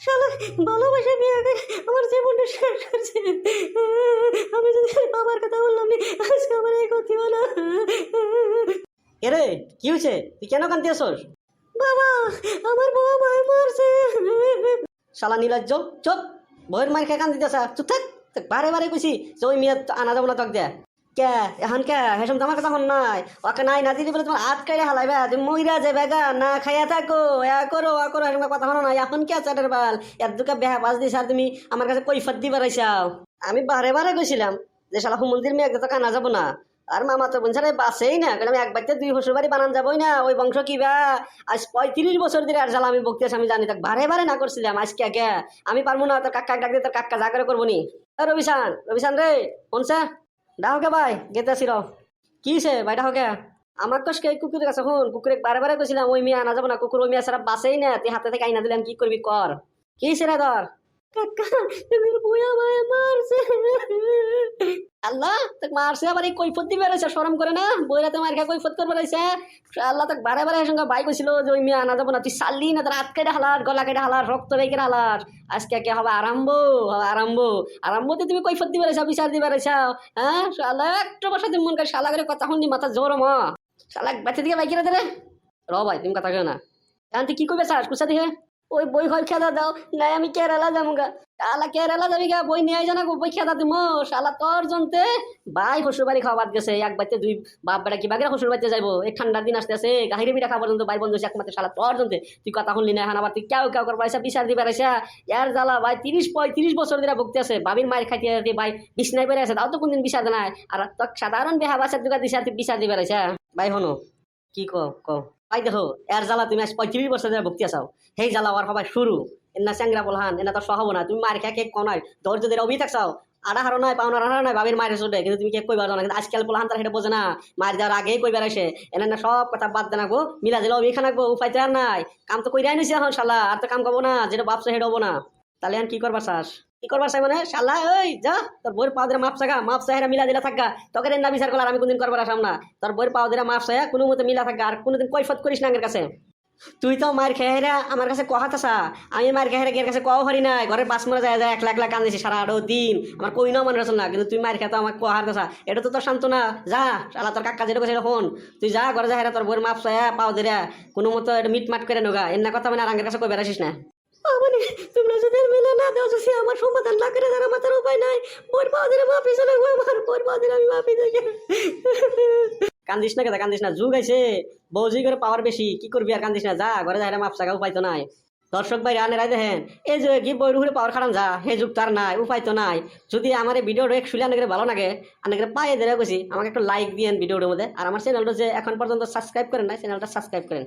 শালা ভালোবাসা বিয়ে আগে আমার জীবনটা শেষ করছে। আমি যদি বাবার কথা বললাম আজকে আমার এই গতি হলো। এরে কি হয়েছে? তুই কেন কান্তি আসোস? বাবা আমার বউ মায় মারছে। শালা নীলাজ্জ চুপ। বউয়ের মার খেয়ে কান দিতেছ চুপ থাক বারে বারে কইছি যে ওই মেয়ে আনা যাব না তক দে কে? এখন কে? হেসম তোমার কথা হন নাই। ওকে নাই না দিদি বলে তোমার হাত কাইরে হালাইবে। তুমি মইরা যে বেগা না খাইয়া থাকো। এ করো আ করো, এরকম কথা হনো নাই এখন কে চাটের বাল? এর দুকা বেহা বাজ দিস আর তুমি? আমার কাছে কৈফত দিবার আইসাও। আমি বারে বারে কইছিলাম যে শালা হুমন্দির মেয়ে তো কানা যাব না। আর মামা তো বোন বাসেই না। কারণ আমি এক বাচ্চা দুই বছর বাড়ি বানান যাবোই না। ওই বংশ কিবা আজ পঁয়ত্রিশ বছর ধরে আর জ্বালা আমি বকতে আমি জানি তাক বারে বারে না করছিলাম, আজকে আগে আমি পারব না, তোর কাকা ডাক দিয়ে তোর কাকা যা করে করব নি। রবিশান রবিশান রে কোনছে ডাও কে ভাই, গেতে আসি র কি সে ভাইটা কে? আমার কষ্ট এই কুকুরের কাছে শুন কুকুরে বারে বারে কইছিলাম ওই মিয়া আনা যাব না কুকুর ওই মিয়া সারা বাসেই না তুই হাতে থেকে আইনা দিলাম কি করবি, কর। কি সেরা ধর কাকা ভাই মারছে আল্লাহ, তোকে মারছে আবার এই কৈফত দিবে রয়েছে সরম করে না? বইরা তো মার খা কৈফত করবে রয়েছে। আল্লাহ তোকে বারে বারে সঙ্গে বাইক হয়েছিল যে, ওই মেয়ে আনা যাব না, তুই সাল্লি না, তোর হাত কেটে হালার গলা কেটে হালার রক্ত বেঁকে হালার আজকে কে হবে আরম্ভ? হবে আরম্ভ। আরম্ভতে তুমি কৈফত দিবে রয়েছে, বিচার দিবে রয়েছে। হ্যাঁ? শালা, একটু বসে তুমি মন করে শালা করে কথা শুনি মাথা জোর মা। শালা, বেঁচে দিকে বাইকে রে র। ভাই, তুমি কথা কেউ না। এখন তুই কি করবে স্যার? কুসা দিকে। ওই বই হয় খেলা দাও, নাই আমি কেরালা যাব গা শালা কেরালা যাবি গা, বই নিয়ে জানা বই খেলা দিমো শালা তোর জনতে ভাই শ্বশুর বাড়ি খাওয়া বাদ গেছে, এক বাচ্চা দুই বাপ বেড়া কি বাগেরা শ্বশুর বাড়িতে এই ঠান্ডার দিন আসতে আছে গাহিরে বিটা খাওয়া পর্যন্ত ভাই বন্ধু তোর জনতে তুই কথা শুনলি না, এখন আবার তুই কেউ কেউ করবা বিচার দিবে রাইসা ইয়ার জ্বালা ভাই, তিরিশ পঁয়ত্রিশ বছর ভুগতে আছে, বাবির মায়ের খাইতে আছে ভাই বিছনায় বেড়ে আছে, তাও তো কোনদিন বিচার নাই। আর তোর সাধারণ বেহা বাসার দুকা দিছে বিচার দিবে রাইসা ভাই হনো কি কও কও? ভাই দেখো, এর জ্বালা তুমি আজ পঁয়ত্রিশ বছর ধরে ভুগতে আসাও সেই জ্বালা আর সবাই শুরু। এনা চ্যাংরা বলহান এনা তো সহব না তুমি মার খেয়ে কেক কনাই ধৈর্য ধরে অভি থাকছাও আড়া হারো নাই, পাওনা হারো নাই, বাবির মায়ের চোটে কিন্তু তুমি কেক কইবার না, কিন্তু আজকাল বলহান তার সেটা বোঝে না মার যাওয়ার আগেই কইবার আসে, এনে না সব কথা বাদ দে নাকবো মিলা দিলে অবি খানাকবো উপায় তো নাই, কাম তো কইরাই নিছে এখন শালা, আর তো কাম করব না, যেটা বাপসা সেটা হব না। তাহলে এখন কি করবার চাস? কি করবার চাই মানে? শালা ওই যা, তোর বইয়ের পাও দিলে মাপ চাগা, মাপ চাহেরা মিলা দিলে থাকা তোকে না বিচার করলে আমি কোনদিন করবার আসাম না। তোর বইয়ের পাও দিলে মাপ চাহে কোনো মতে মিলা থাকা আর কোনোদিন কৈফত করিস না আগের কাছে। তুই তো মার খেয়ে আমার কাছে কহাত আসা আমি মার খেয়ে গের কাছে কও হারি নাই। ঘরের বাস মরে যায় যায় এক লাখ লাখ কান্দিছি সারা আরও দিন। আমার কই নাও মনে রাখছ না, কিন্তু তুই মার খেতে আমার কহার কাছা এটা তো তোর শান্ত না যা, শালা তোর কাকা যেটা কইছে ফোন তুই যা ঘরে যা হেরা তোর বইয়ের মাপ চায় পাও দিরা কোনো মতো এটা মিট মাট করে নোগা। এর না কথা মানে আর আগের কাছে কই বেড়াসিস না? মানে তোমরা যদি মিলে না দাও, যদি আমার সমাধান না করে তার মাথার উপায় নাই। বোর পাও দিলে মাফি চলে আমার বোর পাও দিলে আমি মাফি দেখে কান্দিস না কেদা কান্দিস না। যুগ আইছে। বৌজি করে পাওয়ার বেশি, কি করবি আর কান্দিস না? যা, ঘরে যাই মাপ সাকা উপায় তো নাই। দর্শক ভাই, রানে রাই দেখেন, এই যে কি বই রুহুরে পাওয়ার খারাপ যা, হে যুগ তার নাই, উপায় তো নাই। যদি আমার এই ভিডিওটা এক শুলে অনেকের ভালো লাগে অনেকের পায়ে দেওয়া গেছি আমাকে একটা লাইক দিয়েন ভিডিওটার মধ্যে। আর আমার চ্যানেলটা যে এখন পর্যন্ত সাবস্ক্রাইব করেন না চ্যানেলটা সাবস্ক্রাইব করেন।